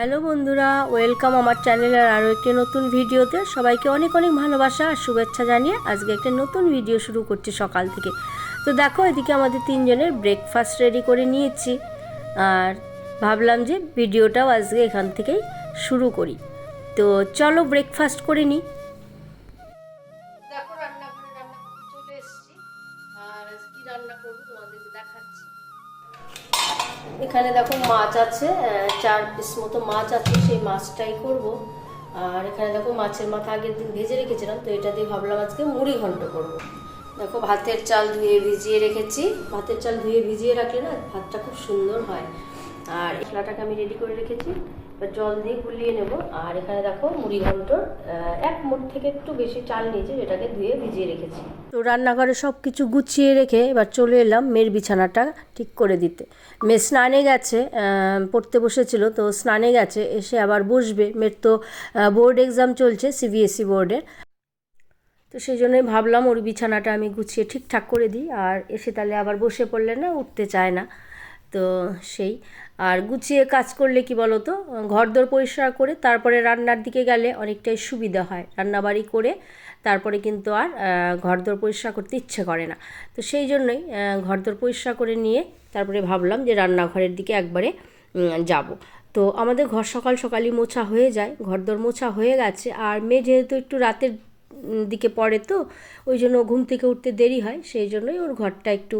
Hello বন্ধুরা, welcome আমার চ্যানেলের আরও একটি নতুন ভিডিওতে। সবাইকে অনেক অনেক ভালোবাসা আর শুভেচ্ছা জানিয়ে আজকে একটা নতুন ভিডিও শুরু করছি সকাল থেকে। তো দেখো, এদিকে আমাদের তিনজনের ব্রেকফাস্ট রেডি করে নিয়েছি। আর ভাবলাম যে ভিডিওটাও আজকে এখান থেকেই শুরু করি। তো চলো ব্রেকফাস্ট করে নিই। এখানে দেখো মাছ আছে চার পিস মতো মাছ আছে, সেই মাছটাই করব। আর এখানে দেখো মাছের মাথা আগের দিন ভেজে রেখেছিলাম, তো এটা দিয়ে ভাবলাম আজকে মুড়ি ঘন্ট করব। দেখো ভাতের চাল ধুয়ে ভিজিয়ে রেখেছি। ভাতের চাল ধুয়ে ভিজিয়ে রাখলে না ভাতটা খুব সুন্দর হয়। আর মশলাটাকে আমি রেডি করে রেখেছি। জল দিয়ে গুলিয়ে নেব। আর এখানে দেখো মুড়ি ঘন্টর এক মুঠ থেকে একটু বেশি চাল নিয়েছি, যেটাকে ধুয়ে ভিজিয়ে রেখেছি। তো রান্নাঘরে সব কিছু গুছিয়ে রেখে এবার চলে এলাম মেয়ের বিছানাটা ঠিক করে দিতে। মেয়ে স্নানে গেছে পড়তে বসেছিল, তো স্নানে গেছে, এসে আবার বসবে। মেয়ের তো বোর্ড এক্সাম চলছে সিবিএসসি বোর্ডের তো সেই জন্যই ভাবলাম ওর বিছানাটা আমি গুছিয়ে ঠিকঠাক করে দিই, আর এসে তাহলে আবার বসে পড়লে না উঠতে চায় না। তো সেই। আর গুছিয়ে কাজ করলে কি বলো তো ঘরদোর পরিষ্কার করে তারপরে রান্নার দিকে গেলে অনেকটাই সুবিধা হয়। রান্নাবাড়ি করে তারপরে কিন্তু আর ঘরদোর পরিষ্কার করতে ইচ্ছে করে না। তো সেই জন্যই ঘরদোর পরিষ্কার করে নিয়ে তারপরে ভাবলাম যে রান্নাঘরের দিকে একবারে যাব। তো আমাদের ঘর সকাল সকালই মোছা হয়ে যায়, ঘরদোর মোছা হয়ে গেছে। আর মেয়ে যেহেতু একটু রাতের দিকে পড়ে তো, ওই জন্য ঘুম থেকে উঠতে দেরি হয়। সেই জন্যই ওর ঘরটা একটু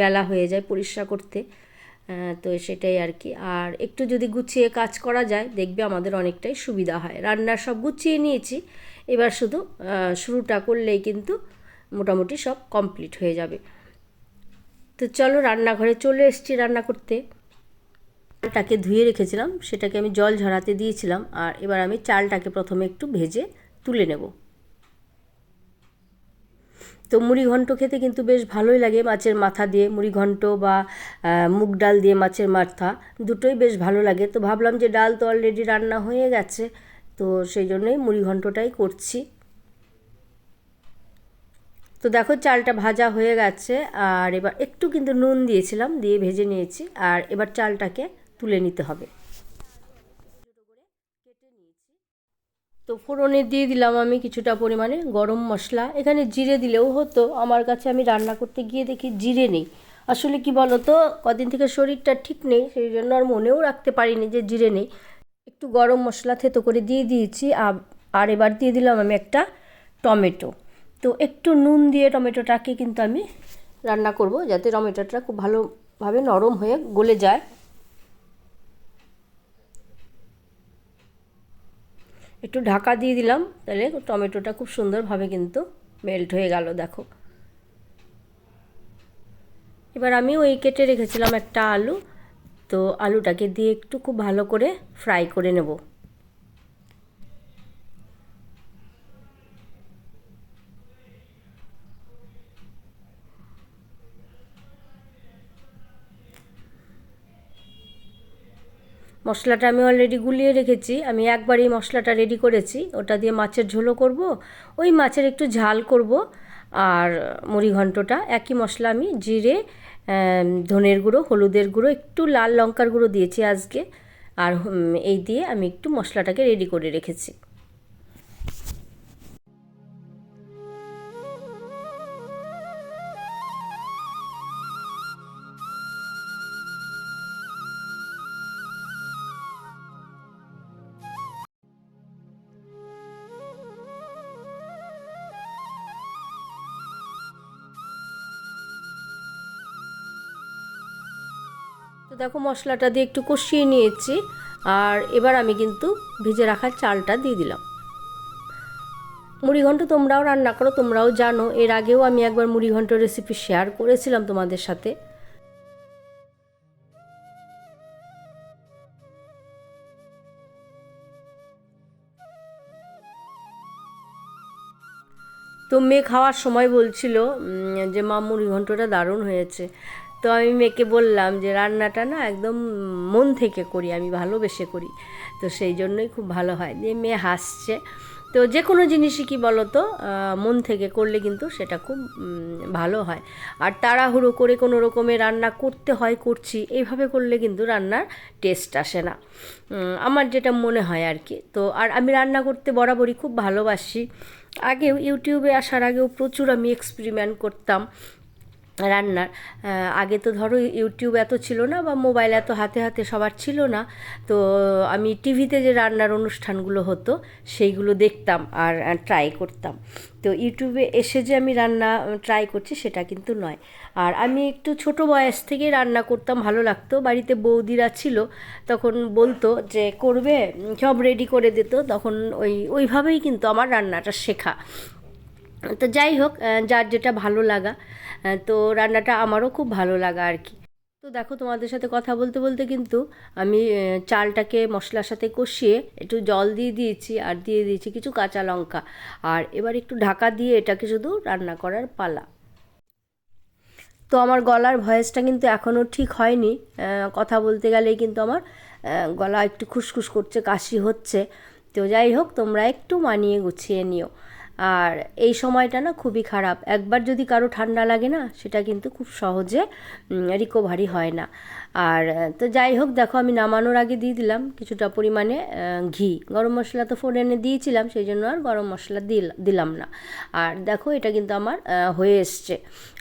বেলা হয়ে যায় পরিষ্কার করতে। তো সেটাই আর কি। আর একটু যদি গুছিয়ে কাজ করা যায়, দেখবে আমাদের অনেকটাই সুবিধা হয়। রান্নার সব গুছিয়ে নিয়েছি, এবার শুধু শুরুটা করলেই কিন্তু মোটামুটি সব কমপ্লিট হয়ে যাবে। তো চলো রান্নাঘরে চলে এসেছি রান্না করতে। চালটাকে ধুয়ে রেখেছিলাম, সেটাকে আমি জল ঝরাতে দিয়েছিলাম, আর এবার আমি চালটাকে প্রথমে একটু ভেজে তুলে নেব। তো মুড়ি ঘন্ট খেতে কিন্তু বেশ ভালোই লাগে মাছের মাথা দিয়ে, মুড়ি ঘন্ট বা মুগ ডাল দিয়ে মাছের মাথা দুটোই বেশ ভালো লাগে। তো ভাবলাম যে ডাল তো অলরেডি রান্না হয়ে গেছে, তো সেই জন্যই মুড়ি ঘন্টটাই করছি। তো দেখো চালটা ভাজা হয়ে গেছে, আর এবার একটু কিন্তু নুন দিয়েছিলাম, দিয়ে ভেজে নিয়েছি, আর এবার চালটাকে তুলে নিতে হবে। তো ফোড়নে দিয়ে দিলাম আমি কিছুটা পরিমাণে গরম মশলা। এখানে জিরে দিলেও হতো। আমার কাছে আমি রান্না করতে গিয়ে দেখি জিরে নেই। আসলে কি বলো তো কদিন থেকে শরীরটা ঠিক নেই, সেই জন্য আর মনেও রাখতে পারিনি যে জিরে নেই। একটু গরম মশলা থেতো করে দিয়ে দিয়েছি আর এবার দিয়ে দিলাম আমি একটা টমেটো। তো একটু নুন দিয়ে টমেটোটাকে কিন্তু আমি রান্না করব, যাতে টমেটোটা খুব ভালোভাবে নরম হয়ে গলে যায়। একটু ঢাকা দিয়ে দিলাম, তাহলে টমেটোটা খুব সুন্দরভাবে কিন্তু মেল্ট হয়ে গেল, দেখো। এবার আমি ওই কেটে রেখেছিলাম একটা আলু, তো আলুটাকে দিয়ে একটু খুব ভালো করে ফ্রাই করে নেব। মশলাটা আমি অলরেডি গুলিয়ে রেখেছি। আমি একবারই মশলাটা রেডি করেছি। ওটা দিয়ে মাছের ঝোলও করব। ওই মাছের একটু ঝাল করব। আর মুড়ি ঘন্টটা, একই মশলা আমি জিরে ধনের গুঁড়ো, হলুদের গুঁড়ো, একটু লাল লঙ্কার গুঁড়ো দিয়েছি আজকে। আর এই দিয়ে আমি একটু মশলাটাকে রেডি করে রেখেছি। দেখো মশলাটা দিয়ে একটু কষিয়ে নিয়েছি। আর এবার আমি কিন্তু ভিজে রাখা চালটা দিয়ে দিলাম। মুড়িঘণ্ট তোমরাও রান্না করো, তোমরাও জানো। এর আগেও আমি একবার মুড়িঘণ্ট রেসিপি শেয়ার করেছিলাম তোমাদের সাথে। তো মেয়ে খাওয়ার সময় বলছিল যে, মা মুড়ি ঘন্টটা দারুণ হয়েছে। তো আমি মেয়েকে বললাম যে, রান্নাটা না একদম মন থেকে করি, আমি ভালোবেসে করি। তো সেই জন্যই খুব ভালো হয়। দিয়ে মেয়ে হাসছে। তো যে কোনো জিনিসই কি বলো তো মন থেকে করলে কিন্তু সেটা খুব ভালো হয়। আর তাড়াহুড়ো করে কোনো রকমে রান্না করতে হয়, করছি, এইভাবে করলে কিন্তু রান্নার টেস্ট আসে না। আমার যেটা মনে হয় আর কি। তো আর আমি রান্না করতে বরাবরই খুব ভালোবাসি। আগেও ইউটিউবে আসার আগেও প্রচুর আমি এক্সপেরিমেন্ট করতাম। রান্নার। আগে তো ধরো ইউটিউব এত ছিল না বা মোবাইল এত হাতে হাতে সবার ছিল না। তো আমি টিভিতে যে রান্নার অনুষ্ঠানগুলো হতো, সেইগুলো দেখতাম আর ট্রাই করতাম। তো ইউটিউবে এসে যে আমি রান্না ট্রাই করছি সেটা কিন্তু নয়। আর আমি একটু ছোট বয়স থেকে রান্না করতাম, ভালো লাগতো। বাড়িতে বৌদিরা ছিল, তখন বলতো যে, করবে? সব রেডি করে দিত। তখন ওই, ওইভাবেই কিন্তু আমার রান্নাটা শেখা। তো যাই হোক যার যেটা ভালো লাগা তো রান্নাটা আমারও খুব ভালো লাগা আর কি। তো দেখো, তোমাদের সাথে কথা বলতে বলতে কিন্তু আমি চালটাকে মশলার সাথে কষিয়ে একটু জল দিয়ে দিয়েছি আর দিয়ে দিয়েছি কিছু কাঁচা লঙ্কা। আর এবার একটু ঢাকা দিয়ে এটাকে শুধু রান্না করার পালা। তো আমার গলার ভয়েসটা কিন্তু এখনও ঠিক হয়নি কথা বলতে গেলেই কিন্তু আমার গলা একটু খুসখুস করছে, কাশি হচ্ছে। তো যাই হোক, তোমরা একটু মানিয়ে গুছিয়ে নিও। আর এই সময়টা না খুবই খারাপ। একবার যদি কারও ঠান্ডা লাগে না, সেটা কিন্তু খুব সহজে রিকোভারি হয় না। আর তো যাই হোক, দেখো আমি নামানোর আগে দিয়ে দিলাম কিছুটা পরিমাণে ঘি। গরম মশলা তো ফোড়নে দিয়েছিলাম, সেই জন্য আর গরম মশলা দিল, দিলাম না। আর দেখো, এটা কিন্তু আমার হয়ে এসছে।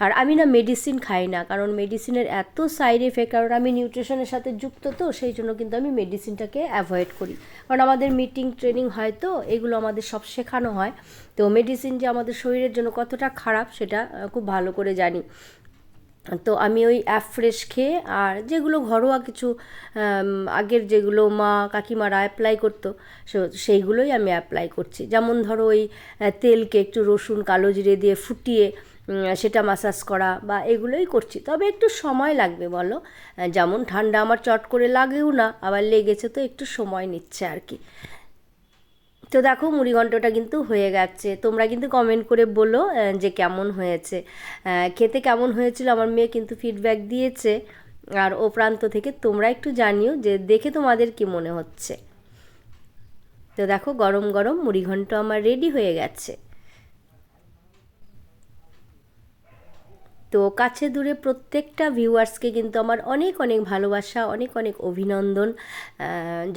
আর আমি না মেডিসিন খাই না, কারণ মেডিসিনের এত সাইড এফেক্ট কারণ আমি নিউট্রিশনের সাথে যুক্ত তো, সেই জন্য কিন্তু আমি মেডিসিনটাকে অ্যাভয়েড করি। কারণ আমাদের মিটিং ট্রেনিং হয় তো, এগুলো আমাদের সব শেখানো হয়। তো মেডিসিন যে আমাদের শরীরের জন্য কতটা খারাপ, সেটা খুব ভালো করে জানি। তো আমি ওই অ্যাপ ফ্রেশ খেয়ে আর যেগুলো ঘরোয়া কিছু আগের যেগুলো মা কাকিমারা অ্যাপ্লাই করতো সেইগুলোই আমি অ্যাপ্লাই করছি। যেমন ধরো ওই তেলকে একটু রসুন, কালো জিরে দিয়ে ফুটিয়ে সেটা মাসাজ করা বা এগুলোই করছি। তবে একটু সময় লাগবে বলো যেমন ঠান্ডা আমার চট করে লাগেও না, আবার লেগেছে তো একটু সময় নিচ্ছে আর কি। তো দেখো মুড়িঘণ্টটা কিন্তু হয়ে গেছে। তোমরা কিন্তু কমেন্ট করে বলো যে কেমন হয়েছে। খেতে কেমন হয়েছিল? আমার মেয়ে কিন্তু ফিডব্যাক দিয়েছে। আর ও প্রান্ত থেকে তোমরা একটু জানিও যে দেখে তোমাদের কি মনে হচ্ছে। তো দেখো গরম গরম মুড়িঘণ্ট আমার রেডি হয়ে গেছে। তো কাছে দূরে প্রত্যেকটা ভিউয়ার্সকে কিন্তু আমার অনেক অনেক ভালোবাসা, অনেক অনেক অভিনন্দন।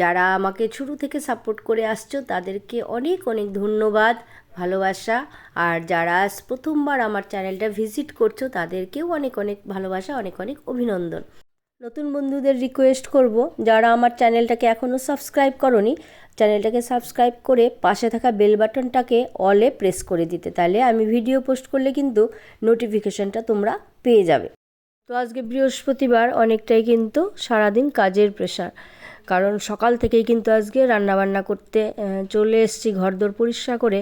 যারা আমাকে শুরু থেকে সাপোর্ট করে আসছো, তাদেরকে অনেক অনেক ধন্যবাদ, ভালোবাসা। আর যারা প্রথমবার আমার চ্যানেলটা ভিজিট করছ, তাদেরকেও অনেক অনেক ভালোবাসা, অনেক অনেক অভিনন্দন। নতুন বন্ধুদের রিকোয়েস্ট করব, যারা আমার চ্যানেলটাকে এখনও সাবস্ক্রাইব করনি চ্যানেলটাকে সাবস্ক্রাইব করে পাশে থাকা বেল বাটনটাকে অলে প্রেস করে দিতে, তাহলে আমি ভিডিও পোস্ট করলে কিন্তু নোটিফিকেশনটা তোমরা পেয়ে যাবে। তো আজকে বৃহস্পতিবার, অনেকটাই কিন্তু সারাদিন কাজের প্রেশার কারণ সকাল থেকেই কিন্তু আজকে রান্না বান্না করতে চলে এসেছি ঘরদোর পরিষ্কার করে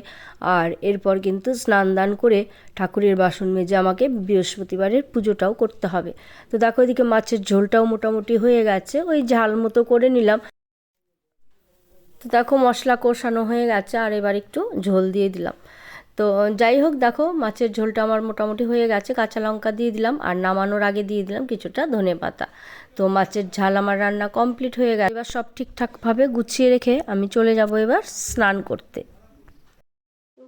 আর এরপর কিন্তু স্নান দান করে ঠাকুরের বাসন মেজে আমাকে বৃহস্পতিবারের পুজোটাও করতে হবে। তো দেখো এদিকে মাছের ঝোলটাও মোটামুটি হয়ে গেছে, ওই ঝাল মতো করে নিলাম। তো দেখো মশলা কষানো হয়ে গেছে আর এবার একটু ঝোল দিয়ে দিলাম। তো যাই হোক, দেখো, মাছের ঝোলটা আমার মোটামুটি হয়ে গেছে। কাঁচা লঙ্কা দিয়ে দিলাম আর নামানোর আগে দিয়ে দিলাম কিছুটা ধনে পাতা। তো মাছের ঝাল আমার রান্না কমপ্লিট হয়ে গেছে। এবার সব ঠিকঠাকভাবে গুছিয়ে রেখে আমি চলে যাব এবার স্নান করতে।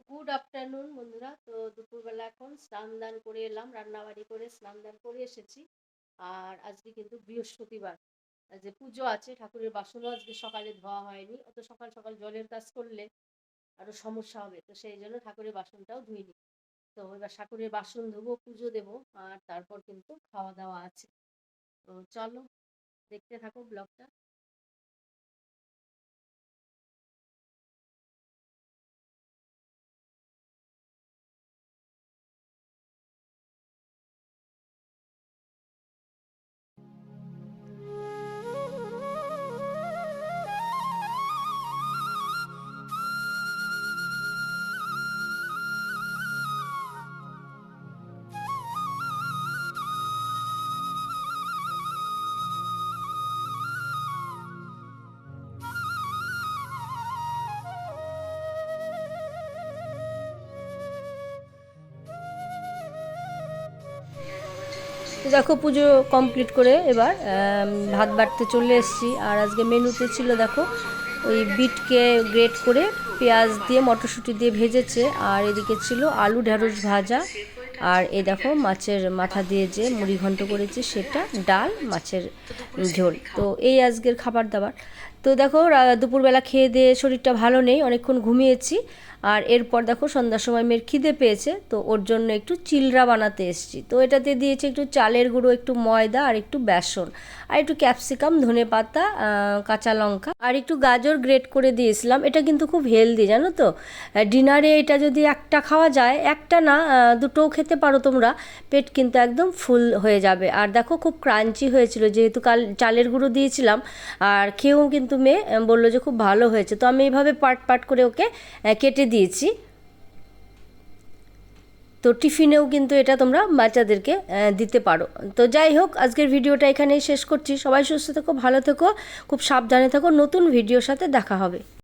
গুড আফটারনুন বন্ধুরা। তো দুপুরবেলা এখন স্নান দান করে এলাম, রান্নাবাড়ি করে স্নান দান করে এসেছি। আর আজকে কিন্তু বৃহস্পতিবার। যে পুজো আছে, ঠাকুরের বাসনও আজকে সকালে ধোয়া হয়নি। অত সকাল সকাল জলের কাজ করলে আরও সমস্যা হবে। তো সেই জন্য ঠাকুরের বাসনটাও ধুইনি তো এবার ঠাকুরের বাসন ধুবো, পুজো দেবো, আর তারপর কিন্তু খাওয়া দাওয়া আছে। তো চলো দেখতে থাকো ব্লগটা। তো দেখো পুজো কমপ্লিট করে এবার ভাত বাড়তে চলে এসেছি। আর আজকে মেনুতে ছিল, দেখো, ওই বিটকে গ্রেট করে পেঁয়াজ দিয়ে, মটরশুঁটি দিয়ে ভেজেছে। আর এদিকে ছিল আলু ঢ্যাঁড়স ভাজা। আর এ দেখো, মাছের মাথা দিয়ে যে মুড়ি ঘন্ট করেছি, সেটা ডাল, মাছের ঝোল। তো এই আজকের খাবার দাবার। তো দেখো দুপুরবেলা খেয়ে দিয়ে শরীরটা ভালো নেই, অনেকক্ষণ ঘুমিয়েছি। আর এরপর দেখো সন্ধ্যার সময় মেয়ের খিদে পেয়েছে, তো ওর জন্য একটু চিলরা বানাতে এসেছি। তো এটাতে দিয়েছি একটু চালের গুঁড়ো, একটু ময়দা আর একটু বেসন। আর একটু ক্যাপসিকাম, ধনে পাতা কাঁচা লঙ্কা আর একটু গাজর গ্রেট করে দিয়েছিলাম। এটা কিন্তু খুব হেলদি, জানো তো? ডিনারে এটা যদি একটা খাওয়া যায়, একটা না দুটোও খেতে পারো তোমরা, পেট কিন্তু একদম ফুল হয়ে যাবে। আর দেখো খুব ক্রাঞ্চি হয়েছিল, যেহেতু কাল চালের গুঁড়ো দিয়েছিলাম, আর খেয়েও কিন্তু মেয়ে বলল যে খুব ভালো হয়েছে। তো আমি এইভাবে পাট পাট করে ওকে কেটে দিয়েছি। তো টিফিনেও কিন্তু এটা তোমরা বাচ্চাদেরকে দিতে পারো। তো যাই হোক, আজকের ভিডিওটা এখানেই শেষ করছি। সবাই সুস্থ থেকো, ভালো থেকো, খুব সাবধানে থেকো। নতুন ভিডিওর সাথে দেখা হবে।